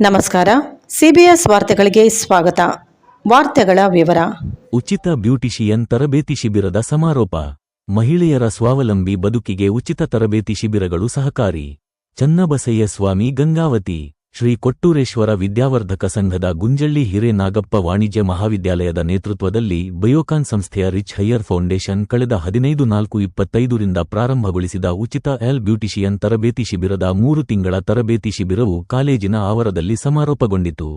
ನಮಸ್ಕಾರ. ಸಿಬಿಎಸ್ ವಾರ್ತೆಗಳಿಗೆ ಸ್ವಾಗತ. ವಾರ್ತೆಗಳ ವಿವರ. ಉಚಿತ ಬ್ಯೂಟಿಷಿಯನ್ ತರಬೇತಿ ಶಿಬಿರದ ಸಮಾರೋಪ. ಮಹಿಳೆಯರ ಸ್ವಾವಲಂಬಿ ಬದುಕಿಗೆ ಉಚಿತ ತರಬೇತಿ ಶಿಬಿರಗಳು ಸಹಕಾರಿ. ಚನ್ನಬಸಯ್ಯ ಸ್ವಾಮಿ ಗಂಗಾವತಿ. ಶ್ರೀ ಕೊಟ್ಟೂರೇಶ್ವರ ವಿದ್ಯಾವರ್ಧಕ ಸಂಘದ ಗುಂಜಳ್ಳಿ ಹಿರೇನಾಗಪ್ಪ ವಾಣಿಜ್ಯ ಮಹಾವಿದ್ಯಾಲಯದ ನೇತೃತ್ವದಲ್ಲಿ ಬಯೋಕಾನ್ ಸಂಸ್ಥೆಯ ರಿಚ್ ಹೈಯರ್ ಫೌಂಡೇಶನ್ ಕಳೆದ ಹದಿನೈದು ನಾಲ್ಕು ಇಪ್ಪತ್ತೈದರಿಂದ ಪ್ರಾರಂಭಗೊಳಿಸಿದ ಉಚಿತ ಎಲ್ ಬ್ಯೂಟಿಷಿಯನ್ ತರಬೇತಿ ಶಿಬಿರದ ಮೂರು ತಿಂಗಳ ತರಬೇತಿ ಶಿಬಿರವು ಕಾಲೇಜಿನ ಆವರದಲ್ಲಿ ಸಮಾರೋಪಗೊಂಡಿತು.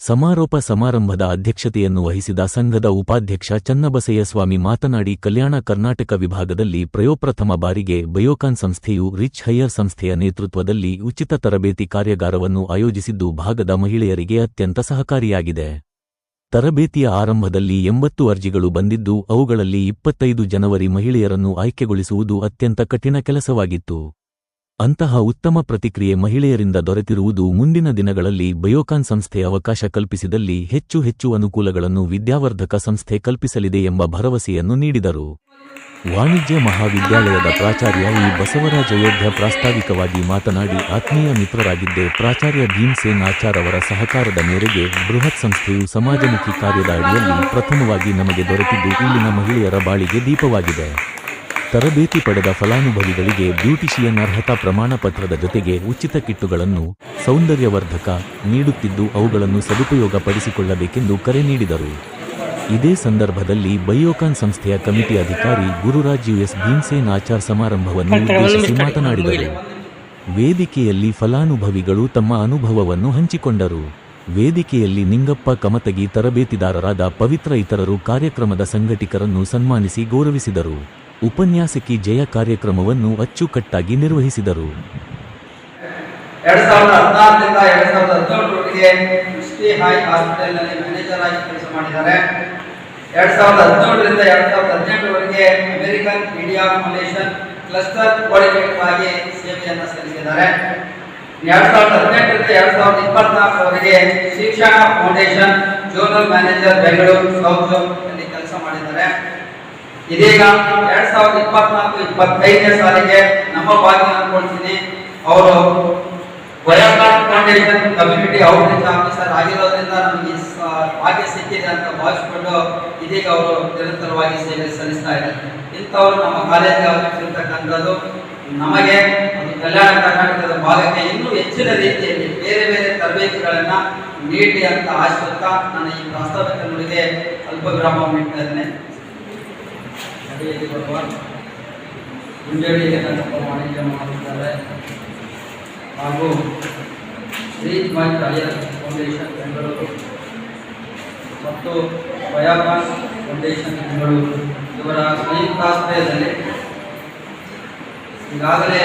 ಸಮಾರೋಪ ಸಮಾರಂಭದ ಅಧ್ಯಕ್ಷತೆಯನ್ನು ವಹಿಸಿದ ಸಂಘದ ಉಪಾಧ್ಯಕ್ಷ ಚನ್ನಬಸಯ್ಯಸ್ವಾಮಿ ಮಾತನಾಡಿ, ಕಲ್ಯಾಣ ಕರ್ನಾಟಕ ವಿಭಾಗದಲ್ಲಿ ಪ್ರಯೋಪ್ರಥಮ ಬಾರಿಗೆ ಬಯೋಕಾನ್ ಸಂಸ್ಥೆಯು ರಿಚ್ ಹೈಯರ್ ಸಂಸ್ಥೆಯ ನೇತೃತ್ವದಲ್ಲಿ ಉಚಿತ ತರಬೇತಿ ಕಾರ್ಯಾಗಾರವನ್ನು ಆಯೋಜಿಸಿದ್ದು, ಭಾಗದ ಮಹಿಳೆಯರಿಗೆ ಅತ್ಯಂತ ಸಹಕಾರಿಯಾಗಿದೆ. ತರಬೇತಿಯ ಆರಂಭದಲ್ಲಿ ಎಂಬತ್ತು ಅರ್ಜಿಗಳು ಬಂದಿದ್ದು, ಅವುಗಳಲ್ಲಿ ಇಪ್ಪತ್ತೈದು ಜನವರಿ ಮಹಿಳೆಯರನ್ನು ಆಯ್ಕೆಗೊಳಿಸುವುದು ಅತ್ಯಂತ ಕಠಿಣ ಕೆಲಸವಾಗಿತ್ತು. ಅಂತಹ ಉತ್ತಮ ಪ್ರತಿಕ್ರಿಯೆ ಮಹಿಳೆಯರಿಂದ ದೊರೆತಿರುವುದು ಮುಂದಿನ ದಿನಗಳಲ್ಲಿ ಬಯೋಕಾನ್ ಸಂಸ್ಥೆ ಅವಕಾಶ ಕಲ್ಪಿಸಿದಲ್ಲಿ ಹೆಚ್ಚು ಹೆಚ್ಚು ಅನುಕೂಲಗಳನ್ನು ವಿದ್ಯಾವರ್ಧಕ ಸಂಸ್ಥೆ ಕಲ್ಪಿಸಲಿದೆ ಎಂಬ ಭರವಸೆಯನ್ನು ನೀಡಿದರು. ವಾಣಿಜ್ಯ ಮಹಾವಿದ್ಯಾಲಯದ ಪ್ರಾಚಾರ್ಯ ಇ ಬಸವರಾಜ ಯೋಧ ಪ್ರಾಸ್ತಾವಿಕವಾಗಿ ಮಾತನಾಡಿ ಆತ್ಮೀಯ ಮಿತ್ರರಾಗಿದ್ದೆ ಪ್ರಾಚಾರ್ಯ ಭೀಮ್ಸೇನ್ ಆಚಾರ್ ಅವರ ಸಹಕಾರದ ಮೇರೆಗೆ ಬೃಹತ್ ಸಂಸ್ಥೆಯು ಸಮಾಜಮುಖಿ ಕಾರ್ಯದ ಅಡಿಯಲ್ಲಿ ಪ್ರಥಮವಾಗಿ ನಮಗೆ ದೊರೆತಿದ್ದು ಇಲ್ಲಿನ ಮಹಿಳೆಯರ ಬಾಳಿಗೆ ದೀಪವಾಗಿದೆ. ತರಬೇತಿ ಪಡೆದ ಫಲಾನುಭವಿಗಳಿಗೆ ಬ್ಯೂಟಿಷಿಯನ್ ಅರ್ಹತಾ ಪ್ರಮಾಣ ಪತ್ರದ ಜೊತೆಗೆ ಉಚಿತ ಕಿಟ್ಟುಗಳನ್ನು ಸೌಂದರ್ಯವರ್ಧಕ ನೀಡುತ್ತಿದ್ದು ಅವುಗಳನ್ನು ಸದುಪಯೋಗ ಪಡಿಸಿಕೊಳ್ಳಬೇಕೆಂದು ಕರೆ ನೀಡಿದರು. ಇದೇ ಸಂದರ್ಭದಲ್ಲಿ ಬಯೋಕಾನ್ ಸಂಸ್ಥೆಯ ಕಮಿಟಿ ಅಧಿಕಾರಿ ಗುರುರಾಜ್ ಯುಎಸ್ ಭೀಮ್ಸೇನ್ ಆಚಾರ್ ಸಮಾರಂಭವನ್ನು ಉದ್ದೇಶಿಸಿ ಮಾತನಾಡಿದರು. ವೇದಿಕೆಯಲ್ಲಿ ಫಲಾನುಭವಿಗಳು ತಮ್ಮ ಅನುಭವವನ್ನು ಹಂಚಿಕೊಂಡರು. ವೇದಿಕೆಯಲ್ಲಿ ನಿಂಗಪ್ಪ ಕಮತಗಿ ತರಬೇತಿದಾರರಾದ ಪವಿತ್ರ ಇತರರು ಕಾರ್ಯಕ್ರಮದ ಸಂಘಟಕರನ್ನು ಸನ್ಮಾನಿಸಿ ಗೌರವಿಸಿದರು. ಉಪನ್ಯಾಸಕಿ ಜಯ ಕಾರ್ಯಕ್ರಮವನ್ನು ಅಚ್ಚುಕಟ್ಟಾಗಿ ನಿರ್ವಹಿಸಿದರು. ಎರಡ್ ಸಾವಿರದ ಹದಿನಾರರಿಂದ ಎರಡ್ ಸಾವಿರದ ಹದಿನೇಳರವರೆಗೆ ಕ್ರಿಸ್ಟಿ ಹೈ ಹಾಸ್ಪಿಟಲ್ನಲ್ಲಿ ಮ್ಯಾನೇಜರ್ ಆಗಿ ಕೆಲಸ ಮಾಡಿದ್ದಾರೆ. ಎರಡ್ ಸಾವಿರದ ಹದಿನೇಳರಿಂದ ಎರಡ್ ಸಾವಿರದ ಹದಿನೆಂಟರವರೆಗೆ American India foundation cluster coordinator ಆಗಿ ಸೇವೆಯನ್ನು ಸಲ್ಲಿಸಿದ್ದಾರೆ. ಎರಡ್ ಸಾವಿರದ ಹದಿನೆಂಟರಿಂದ ಎರಡ್ ಸಾವಿರದ ಇಪ್ಪತ್ನಾಲ್ಕರವರೆಗೆ Shikshana foundation zonal manager Bengaluru south zone ಅಲ್ಲಿ ಕೆಲಸ ಮಾಡಿದ್ದಾರೆ. ಇದೀಗ ಎರಡ್ ಸಾವಿರದ ಇಪ್ಪತ್ನಾಲ್ಕು, ಇಪ್ಪತ್ತೈದನೇ ಸಾಲಿಗೆ ನಮ್ಮ ಭಾಗ್ಯ ಅನ್ಕೊಳ್ತೀನಿ. ಅವರು Biocon foundation community outreach officer ಆಗಿರೋದ್ರಿಂದ ನಮಗೆ ಭಾಗ್ಯ ಸಿಕ್ಕಿದೆ ಅಂತ ಭಾವಿಸ್ಕೊಂಡು ಇದೀಗ ಅವರು ನಿರಂತರವಾಗಿ ಸೇವೆ ಸಲ್ಲಿಸ್ತಾ ಇದ್ದಾರೆ. ಇಂಥವರು ನಮ್ಮ ಕಾಲೇಜಿಗೆ ಆಗಿರ್ತಕ್ಕಂಥದ್ದು ನಮಗೆ ಒಂದು ಕಲ್ಯಾಣ ಕರ್ನಾಟಕದ ಭಾಗಕ್ಕೆ ಇನ್ನೂ ಹೆಚ್ಚಿನ ರೀತಿಯಲ್ಲಿ ಬೇರೆ ಬೇರೆ ತರಬೇತಿಗಳನ್ನ ನೀಡಿ ಅಂತ ಆಶಿಸುತ್ತಾ ನಾನು ಈ ಪ್ರಾಸ್ತಾವಿಕ ನುಡಿಗೆ ಅಲ್ಪ ಇದ್ದೇನೆ ಅಡಿಯಲ್ಲಿ ಬರುವ ಮುಂಜಾಡಿಯಲ್ಲಿ ಕನ್ನಡ ವಾಣಿಜ್ಯ ಮಾಡುತ್ತಾರೆ ಹಾಗೂ Shri my tyre foundation Bengaluru ಮತ್ತು ಬಯಾಕಾನ್ ಫೌಂಡೇಶನ್ ಬೆಂಗಳೂರು. ಇವರ ಸಂಯುಕ್ತಾಶ್ರಯದಲ್ಲಿ ಈಗಾಗಲೇ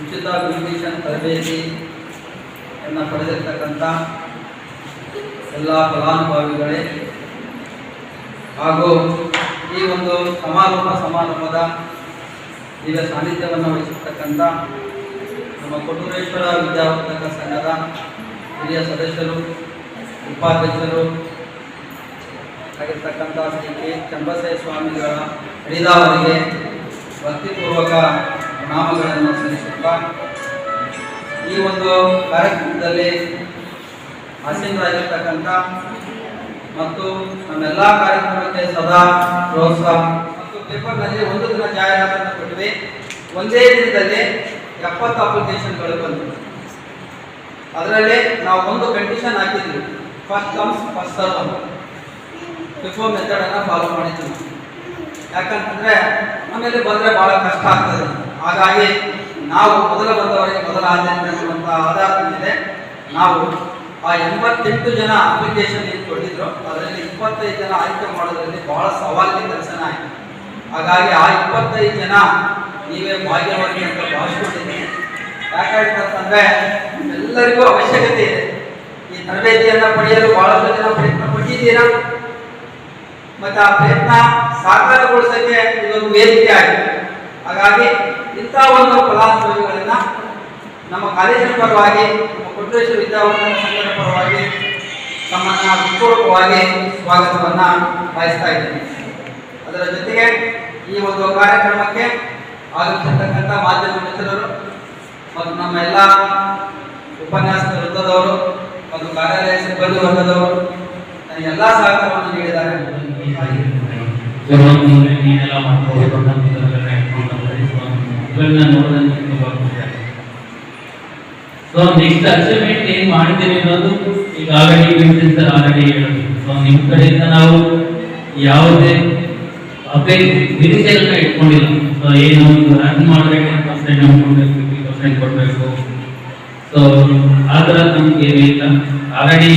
ಉಚಿತ ಬ್ಯೂಟಿಷನ್ ತರಬೇತಿಯನ್ನು ಪಡೆದಿರ್ತಕ್ಕಂಥ ಎಲ್ಲ ಫಲಾನುಭವಿಗಳೇ ಹಾಗೂ ಈ ಒಂದು ಸಮಾರೋಪ ಸಮಾರಂಭದ ಈಗ ಸಾನ್ನಿಧ್ಯವನ್ನು ವಹಿಸಿರ್ತಕ್ಕಂಥ ನಮ್ಮ ಕೊಟ್ಟೂರೇಶ್ವರ ವಿದ್ಯಾವರ್ಧಕ ಸಂಘದ ಹಿರಿಯ ಸದಸ್ಯರು, ಉಪಾಧ್ಯಕ್ಷರು, ಆಗಿರ್ತಕ್ಕಂಥ ಶ್ರೀ ಕೆ ಚಂಬಸೇ ಸ್ವಾಮಿಗಳ ಹರಿದಾವರಿಗೆ ಭಕ್ತಿಪೂರ್ವಕ ನಾಮಗಳನ್ನು ಸಲ್ಲಿಸುತ್ತಾ ಈ ಒಂದು ಕಾರ್ಯಕ್ರಮದಲ್ಲಿ ಆಸೀನರಾಗಿರ್ತಕ್ಕಂಥ ಮತ್ತು ನಮ್ಮೆಲ್ಲ ಕಾರ್ಯಕ್ರಮಕ್ಕೆ ಸದಾ ಪ್ರೋತ್ಸಾಹ. ಮತ್ತು ಪೇಪರ್ನಲ್ಲಿ ಒಂದು ದಿನ ಜಾಹೀರಾತನ್ನು ಕೊಟ್ಟಿವೆ. ಒಂದೇ ದಿನದಲ್ಲಿ ಎಪ್ಪತ್ತು ಅಪ್ಲಿಕೇಶನ್ಗಳು ಬಂದವು. ಅದರಲ್ಲಿ ನಾವು ಒಂದು ಕಂಡೀಷನ್ ಹಾಕಿದ್ವಿ. First comes first serve FIFO ಮೆಥಡನ್ನು follow ಮಾಡಿದ್ವಿ. ಯಾಕಂತಂದರೆ ಆಮೇಲೆ ಬಂದರೆ ಬಹಳ ಕಷ್ಟ ಆಗ್ತದೆ. ಹಾಗಾಗಿ ನಾವು ಮೊದಲ ಬಂದವರಿಗೆ ಮೊದಲ ಆದ್ಯತೆ ಅನ್ನುವಂಥ ಆಧಾರದ ಮೇಲೆ ನಾವು ಆ ಎಂಬತ್ತೆಂಟು ಜನ ಅಪ್ಲಿಕೇಶನ್ ಏನು ಅದರಲ್ಲಿ ಇಪ್ಪತ್ತೈದು ಜನ ಆಯ್ಕೆ ಮಾಡೋದ್ರಲ್ಲಿ ಬಹಳ ಸವಾಲಿನ ಕೆಲಸನ ಆಯಿತು. ಹಾಗಾಗಿ ಆ ಇಪ್ಪತ್ತೈದು ಜನ ನೀವೇ ಭಾಗ್ಯವಾಗಿ ಅಂತ ಭಾವಿಸ್ಕೊಂಡಿದ್ದೀನಿ. ಯಾಕಂತಂದ್ರೆ ಎಲ್ಲರಿಗೂ ಅವಶ್ಯಕತೆ ಇದೆ. ಈ ತರಬೇತಿಯನ್ನ ಪಡೆಯಲು ಬಹಳಷ್ಟು ಜನ ಪ್ರಯತ್ನ ಪಟ್ಟಿದ್ದೀರಾ? ಮತ್ತೆ ಆ ಪ್ರಯತ್ನ ಸಾಕಾರಗೊಳಿಸಕ್ಕೆ ಇದೊಂದು ವೇದಿಕೆ ಆಗಿದೆ. ಹಾಗಾಗಿ ಇಂಥ ಒಂದು ಫಲಾನುಭವಿಗಳನ್ನ ನಮ್ಮ ಕಾಲೇಜಿನ ಪರವಾಗಿ, ನಮ್ಮ ವಿದ್ಯಾವರ್ಧಕ ಸಂಘದ ಪರವಾಗಿ ತಮ್ಮನ್ನ ಹೃತ್ಪೂರ್ವಕವಾಗಿ ಸ್ವಾಗತವನ್ನ ಬಯಸ್ತಾ ಇದ್ದೀನಿ. ಅದರ ಜೊತೆಗೆ ಈ ಒಂದು ಕಾರ್ಯಕ್ರಮಕ್ಕೆ ಆಗಮಿಸಿರ್ತಕ್ಕಂಥ ಮಾಧ್ಯಮ ಮಿತ್ರರು ಮತ್ತು ನಮ್ಮ ಎಲ್ಲ ಉಪನ್ಯಾಸಕ ವೃತ್ತದವರು ಮತ್ತು ಕಾರ್ಯಾಲಯ ಸಿಬ್ಬಂದಿ ವರ್ಗದವರು ಎಲ್ಲ ಸಹಕಾರವನ್ನು ನೀಡಿದ್ದಾರೆ. ಕೆಲವೊಂದು ನೀನೆಲ್ಲ ಮಾಡ್ಕೊಂಡು ನಮ್ಗೆಲ್ಲ ಇಟ್ಕೊಂಡು ಬರ್ರಿ. So, ಇವೆಲ್ಲ ನೋಡೋದಕ್ಕೆ ತುಂಬಾ ಖುಷಿ ಆಗುತ್ತೆ. ಸೊ ನೆಕ್ಸ್ಟ್ ಅಚೀವ್ಮೆಂಟ್ ಏನ್ ಮಾಡಿದ್ದೀವಿ ಅನ್ನೋದು ಈಗ ಆಲ್ರೆಡಿ ವಿನ್ಸೆಂಟ್ ಸರ್ ಆಲ್ರೆಡಿ ಹೇಳೋದು ಸೊ ನಿಮ್ ಕಡೆಯಿಂದ ನಾವು ಯಾವುದೇ ಅಪೇಕ್ಷೆ ನಿರೀಕ್ಷೆಗಳನ್ನ ಇಟ್ಕೊಂಡಿಲ್ಲ. ಸೊ ಏನು run ten percent amount fifty percent ಕೊಡಬೇಕು. ಸೊ ಆ ಥರ ನಮ್ಗೆ ಏನಿಲ್ಲ ಆಲ್ರೆಡಿ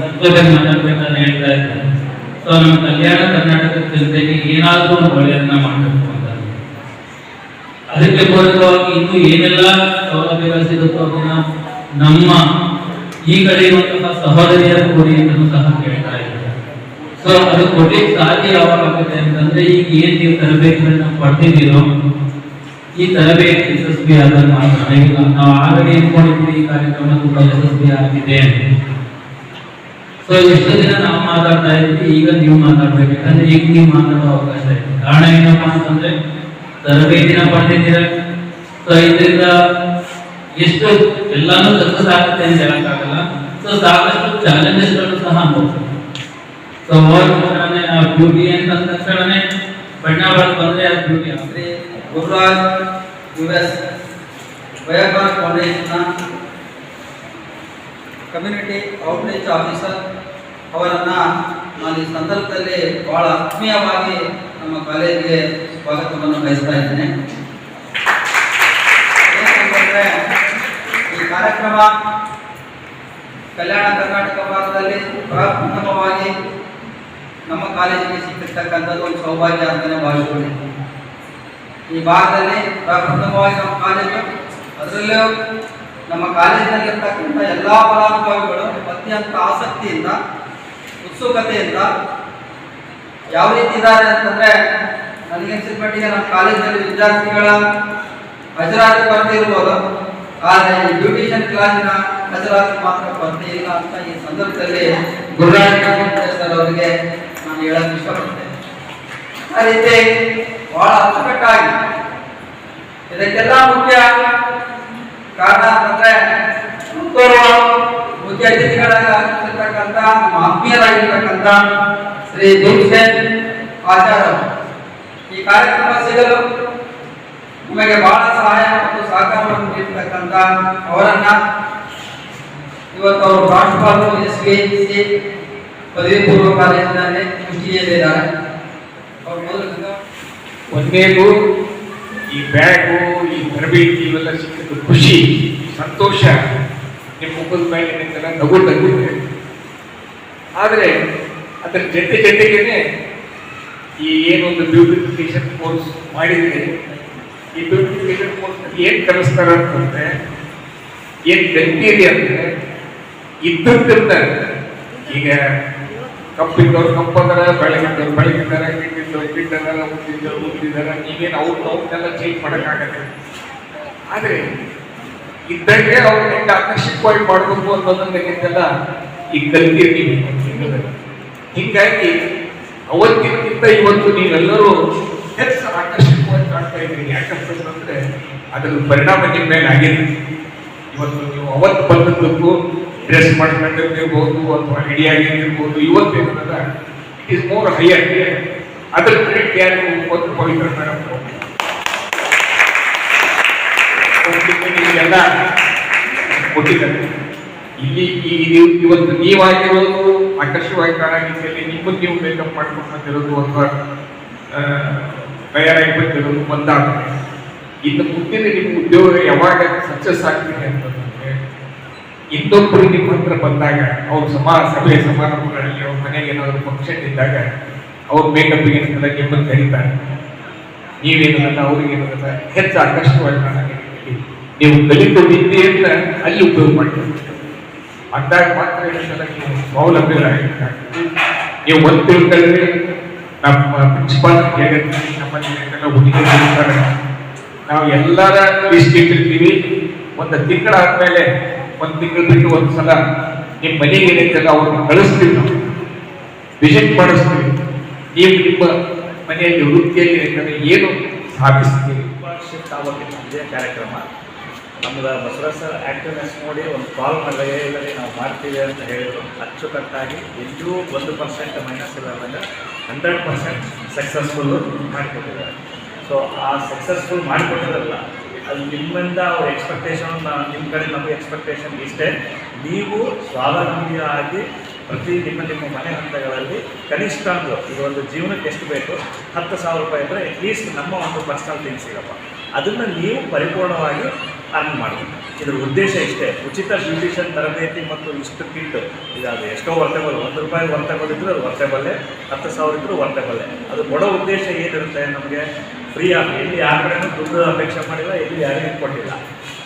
ಸತ್ವದಲ್ಲಿ ಮಾತಾಡ್ಬೇಕಂತ ಹೇಳ್ತಾ ಇದ್ದಾರೆ. ಸೊ ನಮ್ಮ ಕಲ್ಯಾಣ ಕರ್ನಾಟಕದ ಜನತೆಗೆ ಏನಾದರೂ ಒಂದು ಒಳ್ಳೆಯದನ್ನ ಮಾಡಬೇಕು ಅಂತ. ಅದಕ್ಕೆ ಪೂರಕವಾಗಿ ಇನ್ನು ಏನೆಲ್ಲ ಸೌಲಭ್ಯಗಳು ಸಿಗುತ್ತೋ ಅದನ್ನ ನಮ್ಮ ಈ ಕಡೆ ಇರುವಂತಹ ಸಹೋದರಿಯರ ಕೊಡಿ ಅಂತಲೂ ಸಹ ಕೇಳ್ತಾ ಇದ್ದಾರೆ. ಸೊ ಅದು ಕೊಡ್ಲಿಕ್ಕೆ ಸಾಧ್ಯ ಯಾವಾಗ ಅಂತಂದ್ರೆ ಈಗ ಏನ್ ನೀವು ತರಬೇತಿಗಳನ್ನ ಪಡ್ತಿದ್ದೀರೋ ಈ ತರಬೇತಿ ಯಶಸ್ವಿ ಮಾತ್ರ. ಈಗ ನಾವು ಆಲ್ರೆಡಿ ಅನ್ಕೊಂಡಿದ್ವಿ ಈ ಕಾರ್ಯಕ್ರಮ ತುಂಬಾ ಯಶಸ್ವಿ ಆಗಿದೆ ಸೊ ಎಷ್ಟು ದಿನ ನಾವು ಮಾತಾಡ್ತಾ ಇದ್ವಿ ಈಗ ನೀವು ಮಾತಾಡ್ಬೇಕು ಯಾಕಂದ್ರೆ ಈಗ ನೀವು ಮಾತಾಡೋ ಅವಕಾಶ ಇದೆ. ಕಾರಣ ಏನಪ್ಪಾ ಅಂತಂದ್ರೆ ತರಬೇತಿನ ಪಡೆದಿದ್ದೀರ? ಸೊ ಇದರಿಂದ ಎಷ್ಟು ಎಲ್ಲಾನು ಸಕ್ಸಸ್ ಆಗುತ್ತೆ ಅಂತ ಹೇಳಕ್ಕಾಗಲ್ಲ. ಸೊ ಸಾಕಷ್ಟು ಚಾಲೆಂಜಸ್ಗಳು ಸಹ ಅನುಭವಿಸ್ತೀವಿ. ಸೊ ಹೋದ ತಕ್ಷಣನೇ ಆ ಬ್ಯೂಟಿ ಅಂತ ಅಂದ ತಕ್ಷಣನೇ ಬಣ್ಣ ಬಳ್ದು ಬಂದ್ರೆ ಅದು beauty Shri Gururaj U S Biocon ಫೌಂಡೇಶನ್ನ community outreach officer ಅವರನ್ನು ನಾನು ಈ ಸಂದರ್ಭದಲ್ಲಿ ಬಹಳ ಆತ್ಮೀಯವಾಗಿ ನಮ್ಮ ಕಾಲೇಜಿಗೆ ಸ್ವಾಗತವನ್ನು ಬಯಸ್ತಾ ಇದ್ದೇನೆ ಏಕೆಂದರೆ ಈ ಕಾರ್ಯಕ್ರಮ. ಕಲ್ಯಾಣ ಕರ್ನಾಟಕ ಭಾಗದಲ್ಲಿ ಪ್ರಪ್ರಥಮವಾಗಿ ನಮ್ಮ ಕಾಲೇಜಿಗೆ ಸಿಕ್ಕಿರ್ತಕ್ಕಂಥದ್ದು ಒಂದು ಸೌಭಾಗ್ಯ ಅಂತಲೇ ಭಾವಿಸ್ಕೊಂಡಿದ್ದೀನಿ ಈ ಭಾಗದಲ್ಲಿ ಪ್ರಪ್ರಥಮವಾಗಿ ನಮ್ಮ ಕಾಲೇಜು, ಅದರಲ್ಲೂ ನಮ್ಮ ಕಾಲೇಜಿನಲ್ಲಿರ್ತಕ್ಕಂಥ ಎಲ್ಲ ಫಲಾನುಭವಿಗಳು ಅತ್ಯಂತ ಆಸಕ್ತಿಯಿಂದ, ಉತ್ಸುಕತೆಯಿಂದ ಯಾವ ರೀತಿ ಇದ್ದಾರೆ ಅಂತಂದ್ರೆ ನನಗನ್ಸಿದ ಮಟ್ಟಿಗೆ ನಮ್ಮ ಕಾಲೇಜಿನಲ್ಲಿ ವಿದ್ಯಾರ್ಥಿಗಳ, ಹಜರಾತಿ ಕೊರತೆ ಆದರೆ ಈ ಕ್ಲಾಸಿನ ಹಾಜರಾತಿ ಮಾತ್ರ ಕೊರತೆ ಇಲ್ಲ ಅಂತ ಈ ಸಂದರ್ಭದಲ್ಲಿ ಗುರುರಾಜ್ ಸರ್ ಅವರಿಗೆ ನಾನು ಹೇಳಕ್ ಇಷ್ಟಪಡ್ತೇನೆ. ಆ ರೀತಿ ಬಹಳ ಅಚ್ಚುಕಟ್ಟಾಗಿ ಇದಕ್ಕೆಲ್ಲ ಮುಖ್ಯ ಕಾರಣ ಅಂತಂದ್ರೆ ಮುಂಬರುವ ಮುಖ್ಯ ಅತಿಥಿಗಳಾಗಿರ್ತಕ್ಕಂಥ ನಮ್ಮ ಆತ್ಮೀಯರಾಗಿರ್ತಕ್ಕಂಥ ಶ್ರೀ ದೀಕ್ಷಿತ್ ಆಚಾರ್ಯ ಈ ಕಾರ್ಯಕ್ರಮ ಸಿಗಲು ನಮಗೆ ಬಹಳ ಸಹಾಯ ಸಹಕಾರವನ್ನು ನೀಡಿರ್ತಕ್ಕಂಥ ಅವರನ್ನ ಇವತ್ತು ಅವರು ಪ್ರಾಂಶುಪಾಲರು ಎಸ್ ವಿ ಸಿ ಪದವಿ ಪೂರ್ವ ಕಾಲೇಜಿನಲ್ಲಿ ಕುಷ್ಟಿಯಲ್ಲಿದ್ದಾರೆ ಅವ್ರು ಮೊದಲು ಒಂದನೇದು ಈ ಬ್ಯಾಗು, ಈ ತರಬೇತಿ ಇವೆಲ್ಲ ಸಿಕ್ಕಿದ್ದು ಖುಷಿ, ಸಂತೋಷ. ನಿಮ್ಮ ಮುಖದ ಮೇಲೆ ನಿಂತೆಲ್ಲ ನಗು ತಂದಿದೆ. ಆದರೆ ಅದರ ಜೊತೆ ಜೊತೆಗೇನೆ ಈ ಏನೊಂದು ಬ್ಯೂಟಿಫಿಕೇಶನ್ ಕೋರ್ಸ್ ಮಾಡಿದ್ರೆ ಈ ಬ್ಯೂಟಿಫಿಕೇಶನ್ ಕೋರ್ಸ್ ಏನು ಕಲಿಸ್ತಾರ ಅಂತಂದ್ರೆ, ಏನ್ ಕಲ್ತೀರಿ ಅಂದ್ರೆ ಇದ್ದಂತಿರ್ತಾರೆ ಈಗ ಕಪ್ಪಿದ್ದವ್ರು ಕಪ್ಪದಾರ, ಬೆಳಗಿದ್ದವ್ರು ಬೆಳಗಿದ್ದಾರೆ ಗಿಡ್ಡಿದ್ದವ್ರು ಗಿಡ್ಡದಾರ ಉದ್ದಿದ್ದವ್ರು ಉದ್ದಿದ್ದಾರೆ ನೀವೇನು ಅವ್ರನ್ನ ಅವ್ರನ್ನೆಲ್ಲ ಚೇಂಜ್ ಮಾಡೋಕ್ಕಾಗತ್ತೆ ಆದರೆ, ಇದ್ದಂಗೆ ಅವ್ರನ್ನ ಹೆಂಗೆ ಆಕರ್ಷಕವಾಗಿ ಮಾಡಬೇಕು ಅನ್ನೋದನ್ನೆಲ್ಲ ಈ ಕಲ್ತೀರಿ ನೀವು ಹೀಗಾಗಿ ಅವತ್ತಿನಕ್ಕಿಂತ ಇವತ್ತು ನೀವೆಲ್ಲರೂ ಹೆಚ್ಚು ಆಕರ್ಷಕವಾಗಿ ಯಾಕೆ ಇದ್ದೀರಿ ಯಾಕಂತಂದ್ರೆ ಅದರ ಪರಿಣಾಮ ನಿಮ್ಮ ಮೇಲೆ ಆಗಿದೆ. ಇವತ್ತು ನೀವು ಅವತ್ತು ಬಂದದ್ದಕ್ಕೂ ಡ್ರೆಸ್ ಮಾಡ್ಕೊಂಡಿರ್ಬೋದು ಅಥವಾ ರೆಡಿ ಇವತ್ತು ಇವತ್ತೇನದ ಇಟ್ ಇಸ್ ಮೋರ್ ಹೈಯರ್ ಅದ್ರ ಕ್ರೆಡಿಟ್ ಯಾರಿಗೂ ಒಂದು ಪವಿತ್ರ ಮೇಡಮ್. ಎಲ್ಲ ಕೊಟ್ಟಿದ್ದಾರೆ. ಇಲ್ಲಿ ಈ ಇವತ್ತು ನೀವಾಗಿರೋದು ಆಕರ್ಷವಾಗಿ ಕಾಣಾಗಿದ್ದಲ್ಲಿ ನಿಮ್ಮ ನೀವು ಮೇಕಪ್ ಮಾಡ್ಕೊಂಡು ಬಂದಿರೋದು ಅಥವಾ ತಯಾರಾಗಿ ಒಂದಾಗುತ್ತೆ ಇನ್ನು ಮುಂದಿನ ನಿಮ್ಮ ಉದ್ಯೋಗ ಯಾವಾಗ ಸಕ್ಸಸ್ ಆಗ್ತಿದೆ ಅಂತಂದ್ರೆ, ಇನ್ನೊಬ್ಬರು ನಿಮ್ಮ ಹತ್ರ ಬಂದಾಗ, ಅವ್ರ ಸಮಾ, ಸಭೆ ಸಮಾರಂಭಗಳಲ್ಲಿ ಅವ್ರ ಮನೆಗೆ ಏನಾದ್ರು ಫಂಕ್ಷನ್ ಇದ್ದಾಗ, ಅವ್ರ ಮೇಕಪ್ ಏನಂದ್ರೆ ನಿಮ್ಮನ್ನು ಕರೀತಾರೆ. ನೀವೇನಲ್ಲ ಅವ್ರಿಗೆ ಏನಲ್ಲ ಹೆಚ್ಚು ಆಕರ್ಷಕವಾಗಿ ಕಾಣಾಗಿ ನೀವು ಕಲಿತು ವಿದ್ಯೆಯನ್ನ ಅಲ್ಲಿ ಉಪಯೋಗ ಮಾಡ್ತೀವಿ ಅಂದಾಗ ಮಾತ್ರ ನೀವು ನೀವು ಒಂದು ತಿಳ್ಕೊಂಡ್ರೆ ನಮ್ಮ ಪ್ರಿನ್ಸಿಪಾಲ್ ಇರ್ತಾರೆ. ನಾವು ಎಲ್ಲರ ಲಿಸ್ಟ್ ಇಟ್ಟಿರ್ತೀವಿ. ಒಂದು ತಿಂಗಳಾದ್ಮೇಲೆ ಒಂದು ತಿಂಗಳು ಬಿಟ್ಟು ಒಂದು ಸಲ ನಿಮ್ಮ ಮನೆಗೆ ಏನೈತಲ್ಲ ಅವ್ರನ್ನ ಕಳಿಸ್ತೀವಿ ನಾವು. ವಿಸಿಟ್ ಮಾಡಿಸ್ತೀವಿ. ನೀವು ನಿಮ್ಮ ಮನೆಯಲ್ಲಿ ವೃತ್ತಿಯಲ್ಲಿ ಏನಂದ್ರೆ ಏನು ಆಗೋದಿಲ್ಲ ಇದೇ ಕಾರ್ಯಕ್ರಮ. ನಮ್ಮದು ಬಸವರಾಜ್ ಸರ್ ಆಕ್ಟಿವ್ನೆಸ್ ನೋಡಿ ಒಂದು ಕಾಲ್ ಮಾಡಿದಾಗ ನಾವು ಮಾಡ್ತೀವಿ ಅಂತ ಹೇಳಿದರು. ಅಚ್ಚುಕಟ್ಟಾಗಿ ಎಲ್ಲೂ ಒಂದು ಪರ್ಸೆಂಟ್ ಮೈನಸ್ ಇಲ್ಲದಾಗ ಹಂಡ್ರೆಡ್ ಪರ್ಸೆಂಟ್ ಸಕ್ಸಸ್ಫುಲ್ಲು ಮಾಡಿಕೊಟ್ಟಿದ್ದಾರೆ. ಸೊ ಆ ಸಕ್ಸಸ್ಫುಲ್ ಮಾಡಿಕೊಟ್ಟಿರಲ್ಲ ಅದು ನಿಮ್ಮಿಂದ ಅವ್ರ ಎಕ್ಸ್ಪೆಕ್ಟೇಷನ್ ನಿಮ್ಮ ಕಡೆ ನಮಗೆ ಎಕ್ಸ್ಪೆಕ್ಟೇಷನ್ ಇಷ್ಟೇ. ನೀವು ಸ್ವಾವಲಂಬಿಯಾಗಿ ಪ್ರತಿ ನಿಮ್ಮ ನಿಮ್ಮ ಮನೆ ಹಂತಗಳಲ್ಲಿ ಕನಿಷ್ಠ ಅಂದರು ಈಗ ಒಂದು ಜೀವನಕ್ಕೆ ಎಷ್ಟು ಬೇಕು? ಹತ್ತು ಸಾವಿರ ರೂಪಾಯಿ ಇದ್ದರೆ ಅಟ್ಲೀಸ್ಟ್ ನಮ್ಮ ಒಂದು ಪರ್ಸನಲ್ ಥಿಂಗ್ಸ್ ಸಿಗಪ್ಪ ಅದನ್ನು ನೀವು ಪರಿಪೂರ್ಣವಾಗಿ ಅರ್ನ್ ಮಾಡಬೇಕು ಇದರ ಉದ್ದೇಶ ಇಷ್ಟೇ. ಉಚಿತ ಬ್ಯೂಟಿಷನ್ ತರಬೇತಿ ಮತ್ತು ಇಷ್ಟು ಕಿಟ್ ಇದು ಅದು ಎಷ್ಟೋ ವರ್ತಬಲ್ ಒಂದು ರೂಪಾಯಿ ವರ್ತಬಲ್ ಇದ್ದರೂ ಅದು ವರ್ತಬಲ್ಲೆ ಹತ್ತು ಸಾವಿರ ಇದ್ದರೂ ವರ್ತಬಲ್ಲೆ ಅದು ಕೊಡೋ ಉದ್ದೇಶ ಏನಿರುತ್ತೆ ನಮಗೆ? ಫ್ರೀ ಆಗಿ. ಎಲ್ಲಿ ಯಾರ ಕಡೆನೂ ದುಡ್ಡು ಅಪೇಕ್ಷೆ ಮಾಡಿಲ್ಲ, ಎಲ್ಲಿ ಯಾರಿಗೂ ಕೊಟ್ಟಿಲ್ಲ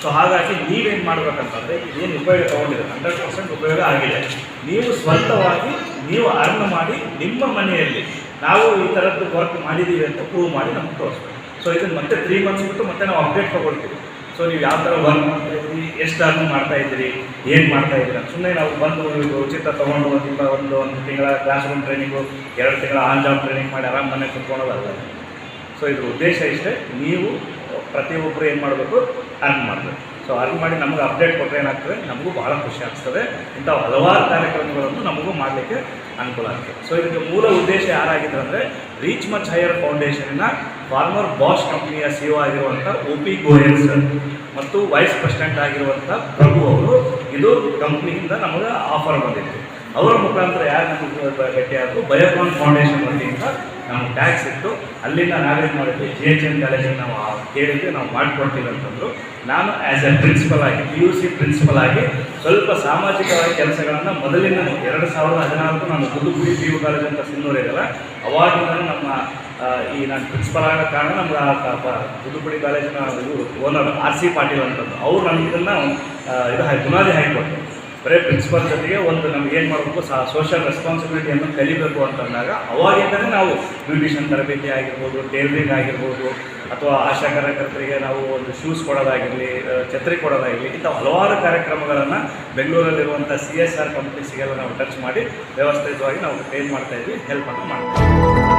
ಸೊ ಹಾಗಾಗಿ ನೀವೇನು ಮಾಡ್ಬೇಕಂತಂದರೆ ಇದೇನು ಉಪಯೋಗ ತೊಗೊಂಡಿದೆ ಹಂಡ್ರೆಡ್ ಪರ್ಸೆಂಟ್ ಉಪಯೋಗ ಆಗಿದೆ. ನೀವು ಸ್ವಂತವಾಗಿ, ನೀವು ಅರ್ನ್ ಮಾಡಿ ನಿಮ್ಮ ಮನೆಯಲ್ಲಿ ನಾವು ಈ ಥರದ್ದು ವರ್ಕ್ ಮಾಡಿದ್ದೀವಿ ಅಂತ ಪ್ರೂವ್ ಮಾಡಿ ನಮ್ಗೆ ತೋರಿಸ್ಬೇಕು. ಸೊ ಇದನ್ನು ಮತ್ತೆ ತ್ರೀ ಮಂತ್ಸ್ ಬಿಟ್ಟು ಮತ್ತೆ ನಾವು ಅಪ್ಡೇಟ್ ತೊಗೊಳ್ತೀವಿ. ಸೊ ನೀವು ಯಾವ ಥರ ವರ್ಕ್ ಎಷ್ಟು ಅರ್ನ್ ಮಾಡ್ತಾ ಇದ್ದೀರಿ ಏನು ಮಾಡ್ತಾ ಇದ್ದೀರಾ ಸುಮ್ಮನೆ ನಾವು ಬಂದು ಇದು ಉಚಿತ ತೊಗೊಂಡು ಒಂದು ತಿಂಗಳ ಒಂದು ಒಂದು ತಿಂಗಳ ಕ್ಲಾಸ್ ರೂಮ್ ಟ್ರೈನಿಂಗು ಎರಡು ತಿಂಗಳ ಆನ್ ಜಾಬ್ ಟ್ರೈನಿಂಗ್ ಮಾಡಿ ಆರಾಮ್ ಮನೆ ಕುತ್ಕೊಳ್ಳೋದಲ್ಲ ಸೊ ಇದ್ರ ಉದ್ದೇಶ ಇಷ್ಟೇ, ನೀವು ಪ್ರತಿಯೊಬ್ಬರು ಏನು ಮಾಡಬೇಕು ಅರ್ನ್ ಮಾಡಬೇಕು. ಸೊ ಅರ್ನ್ ಮಾಡಿ ನಮಗೆ ಅಪ್ಡೇಟ್ ಕೊಟ್ಟರೆ ಏನಾಗ್ತದೆ, ನಮಗೂ ಭಾಳ ಖುಷಿ ಆಗ್ತದೆ. ಇಂಥ ಹಲವಾರು ಕಾರ್ಯಕ್ರಮಗಳನ್ನು ನಮಗೂ ಮಾಡಲಿಕ್ಕೆ ಅನುಕೂಲ ಆಗ್ತದೆ. ಸೊ ಇದಕ್ಕೆ ಮೂಲ ಉದ್ದೇಶ ಯಾರಾಗಿದ್ರು ಅಂದರೆ ರೀಚ್ ಮಚ್ ಹೈಯರ್ ಫೌಂಡೇಶನಿನ ಫಾರ್ಮರ್ ಬಾಷ್ ಕಂಪ್ನಿಯ ಸಿ ಆಗಿರುವಂಥ ಒ ಪಿ ಗೋಯಲ್ ಸರ್ ಮತ್ತು ವೈಸ್ ಪ್ರೆಸಿಡೆಂಟ್ ಆಗಿರುವಂಥ ಪ್ರಭು ಅವರು ಇದು ಕಂಪ್ನಿಯಿಂದ ನಮಗೆ ಆಫರ್ ಬಂದಿತ್ತು. ಅವರ ಮುಖಾಂತರ ಯಾರು ನಮಗೆ ಭೇಟಿಯಾದರು? ಬಯೋಕಾನ್ ಫೌಂಡೇಶನ್ ವತಿಯಿಂದ ನಾವು ಟ್ಯಾಕ್ಸ್ ಇತ್ತು. ಅಲ್ಲಿಂದ ನಾವೇನು ಮಾಡಿದ್ವಿ ಜಿ ಎಚ್ ಎನ್ ಕಾಲೇಜಿಗೆ ನಾವು ಕೇಳಿದ್ವಿ ನಾವು ಮಾಡಿಕೊಡ್ತೀವಿ ಅಂತಂದರು. ನಾನು ಆ್ಯಸ್ ಎ ಪ್ರಿನ್ಸಿಪಲ್ ಆಗಿ ಪಿ ಯು ಸಿ ಪ್ರಿನ್ಸಿಪಲ್ ಆಗಿ ಸ್ವಲ್ಪ ಸಾಮಾಜಿಕವಾಗಿ ಕೆಲಸಗಳನ್ನು ಮೊದಲಿನ ಎರಡು ಸಾವಿರದ ಹದಿನಾಲ್ಕು ನಾನು ಗುದುಗುಡಿ ಪಿ ಯು ಕಾಲೇಜ್ ಅಂತ ಇದೆಯಲ್ಲ ಅವಾಗಿಂದ ನಮ್ಮ ಈ ನಾನು ಪ್ರಿನ್ಸಿಪಲ್ ಆಗೋ ಕಾರಣ ನಮ್ಮ ಆ ಕ- ಪ- ಗುಡುಗುಡಿ ಕಾಲೇಜಿನ ಇದು ಓನರ್ ಆರ್ ಸಿ ಪಾಟೀಲ್ ಅಂತದ್ದು. ಅವ್ರು ನಮ್ಗೆ ಇದನ್ನು ಇದು ಬುನಾದಿ ಹಾಕಿಕೊಟ್ಟು ಬರೀ ಪ್ರಿನ್ಸಿಪಲ್ ಜೊತೆಗೆ ಒಂದು ನಮ್ಗೆ ಏನು ಮಾಡಬೇಕು ಸೋಷಿಯಲ್ ರೆಸ್ಪಾನ್ಸಿಬಿಲಿಟಿಯನ್ನು ಕಲಿಬೇಕು ಅಂತಂದಾಗ ಅವಾಗಿಂದಲೇ ನಾವು ಬ್ಯೂಟಿಷನ್ ತರಬೇತಿ ಆಗಿರ್ಬೋದು ಟೇಲರಿಂಗ್ ಆಗಿರ್ಬೋದು, ಅಥವಾ ಆಶಾ ಕಾರ್ಯಕರ್ತರಿಗೆ ನಾವು ಒಂದು ಶೂಸ್ ಕೊಡೋದಾಗಿರಲಿ ಛತ್ರಿ ಕೊಡೋದಾಗಿರಲಿ ಇಂಥ ಹಲವಾರು ಕಾರ್ಯಕ್ರಮಗಳನ್ನು ಬೆಂಗಳೂರಲ್ಲಿರುವಂಥ ಸಿ ಎಸ್ ಆರ್ ಕಂಪ್ನೀಸಿಗೆಲ್ಲ ನಾವು ಟಚ್ ಮಾಡಿ, ವ್ಯವಸ್ಥಿತವಾಗಿ ನಾವು ಟ್ರೈನ್ ಮಾಡ್ತಾ ಇದ್ವಿ ಹೆಲ್ಪನ್ನು ಮಾಡ್ತಾ ಇದ್ವಿ.